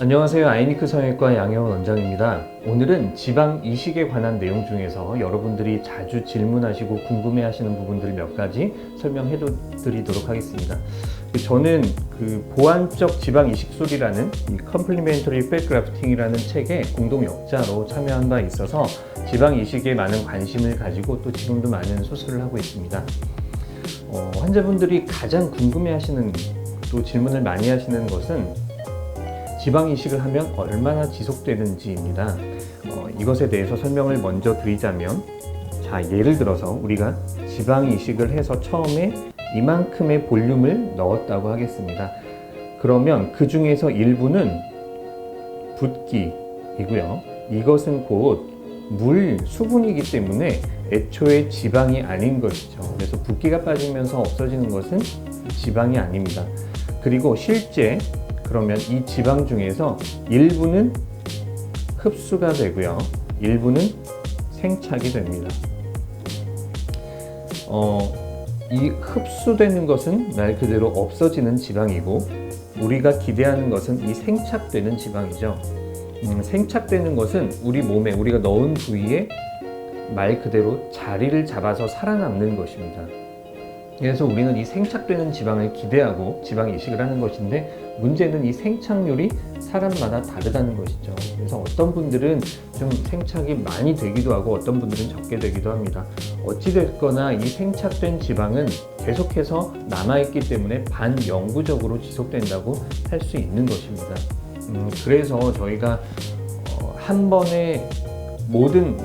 안녕하세요. 아이니크 성형외과 양혜원 원장입니다. 오늘은 지방 이식에 관한 내용 중에서 여러분들이 자주 질문하시고 궁금해 하시는 부분들 몇 가지 설명해 드리도록 하겠습니다. 저는 그 보완적 지방 이식술이라는 이 컴플리멘터리 팩그래프팅이라는 책에 공동 역자로 참여한 바 있어서 지방 이식에 많은 관심을 가지고 또 지금도 많은 수술을 하고 있습니다. 어, 환자분들이 가장 궁금해 하시는 또 질문을 많이 하시는 것은 지방 이식을 하면 얼마나 지속되는지입니다. 어, 이것에 대해서 설명을 먼저 드리자면, 자 예를 들어서 우리가 지방 이식을 해서 처음에 이만큼의 볼륨을 넣었다고 하겠습니다. 그러면 그 중에서 일부는 붓기이고요. 이것은 곧 물 수분이기 때문에 애초에 지방이 아닌 것이죠. 그래서 붓기가 빠지면서 없어지는 것은 지방이 아닙니다. 그리고 실제 그러면 이 지방 중에서 일부는 흡수가 되고요. 일부는 생착이 됩니다. 어, 이 흡수되는 것은 말 그대로 없어지는 지방이고 우리가 기대하는 것은 이 생착되는 지방이죠. 음, 생착되는 것은 우리 몸에 우리가 넣은 부위에 말 그대로 자리를 잡아서 살아남는 것입니다. 그래서 우리는 이 생착되는 지방을 기대하고 지방 이식을 하는 것인데 문제는 이 생착률이 사람마다 다르다는 것이죠. 그래서 어떤 분들은 좀 생착이 많이 되기도 하고 어떤 분들은 적게 되기도 합니다. 어찌됐거나 이 생착된 지방은 계속해서 남아있기 때문에 반영구적으로 지속된다고 할 수 있는 것입니다. 음, 그래서 저희가 어, 한 번에 모든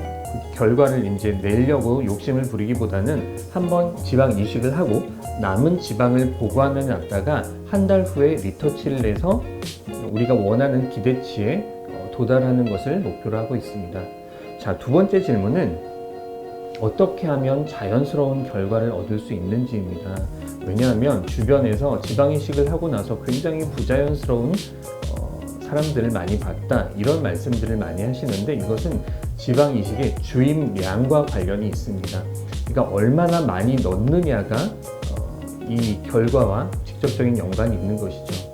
결과를 이제 내려고 욕심을 부리기보다는 한번 지방 이식을 하고 남은 지방을 보관해 놨다가 한 달 후에 리터치를 해서 우리가 원하는 기대치에 어, 도달하는 것을 목표로 하고 있습니다. 자, 두 번째 질문은 어떻게 하면 자연스러운 결과를 얻을 수 있는지입니다. 왜냐하면 주변에서 지방 이식을 하고 나서 굉장히 부자연스러운 어, 사람들을 많이 봤다 이런 말씀들을 많이 하시는데 이것은 지방 이식의 주입량과 관련이 있습니다. 그러니까 얼마나 많이 넣느냐가 어, 이 결과와 직접적인 연관이 있는 것이죠.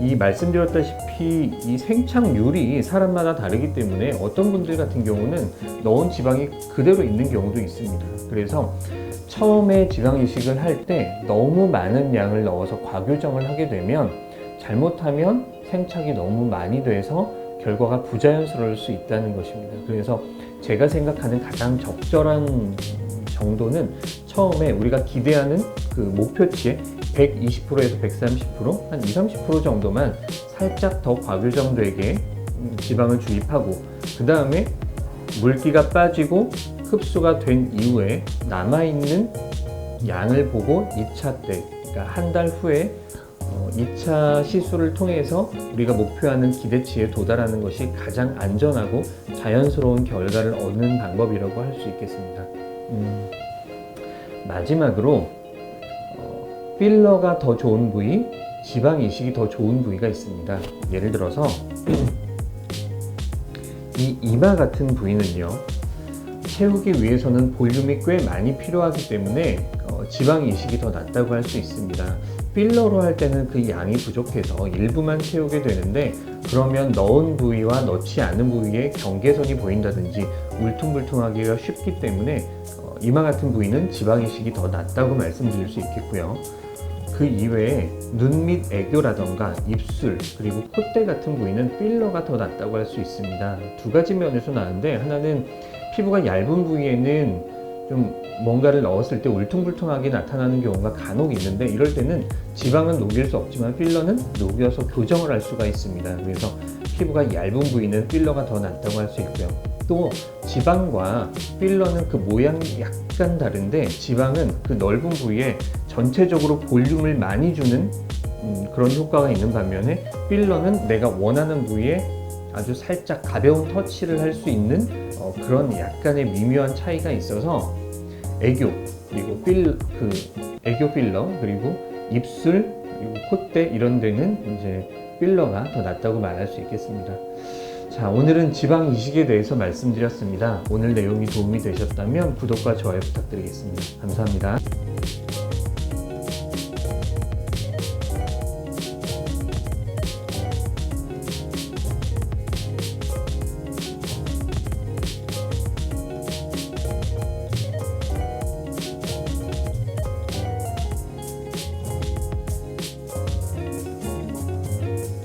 이 말씀드렸다시피 이 생착률이 사람마다 다르기 때문에 어떤 분들 같은 경우는 넣은 지방이 그대로 있는 경우도 있습니다. 그래서 처음에 지방 이식을 할 때 너무 많은 양을 넣어서 과교정을 하게 되면 잘못하면 생착이 너무 많이 돼서 결과가 부자연스러울 수 있다는 것입니다. 그래서 제가 생각하는 가장 적절한 정도는 처음에 우리가 기대하는 그 목표치에 120%에서 130%, 한 20, 30% 정도만 살짝 더 과교정되게 지방을 주입하고 그 다음에 물기가 빠지고 흡수가 된 이후에 남아있는 양을 보고 2차 때, 그러니까 한 달 후에 2차 시술을 통해서 우리가 목표하는 기대치에 도달하는 것이 가장 안전하고 자연스러운 결과를 얻는 방법이라고 할 수 있겠습니다. 음, 마지막으로 어, 필러가 더 좋은 부위, 지방 이식이 더 좋은 부위가 있습니다. 예를 들어서 이 이마 같은 부위는요. 채우기 위해서는 볼륨이 꽤 많이 필요하기 때문에 어, 지방 이식이 더 낫다고 할 수 있습니다. 필러로 할 때는 그 양이 부족해서 일부만 채우게 되는데 그러면 넣은 부위와 넣지 않은 부위의 경계선이 보인다든지 울퉁불퉁하기가 쉽기 때문에 어, 이마 같은 부위는 지방 이식이 더 낫다고 말씀드릴 수 있겠고요. 그 이외에 눈밑 애교라던가 입술 그리고 콧대 같은 부위는 필러가 더 낫다고 할 수 있습니다. 두 가지 면에서 나는데 하나는 피부가 얇은 부위에는 좀 뭔가를 넣었을 때 울퉁불퉁하게 나타나는 경우가 간혹 있는데 이럴 때는 지방은 녹일 수 없지만 필러는 녹여서 교정을 할 수가 있습니다. 그래서 피부가 얇은 부위는 필러가 더 낫다고 할 수 있고요. 또 지방과 필러는 그 모양이 약간 다른데 지방은 그 넓은 부위에 전체적으로 볼륨을 많이 주는 음, 그런 효과가 있는 반면에 필러는 내가 원하는 부위에 아주 살짝 가벼운 터치를 할 수 있는 어, 그런 약간의 미묘한 차이가 있어서 애교 그리고 필 그 애교 필러 그리고 입술 그리고 콧대 이런 데는 이제 필러가 더 낫다고 말할 수 있겠습니다. 자 오늘은 지방 이식에 대해서 말씀드렸습니다. 오늘 내용이 도움이 되셨다면 구독과 좋아요 부탁드리겠습니다. 감사합니다.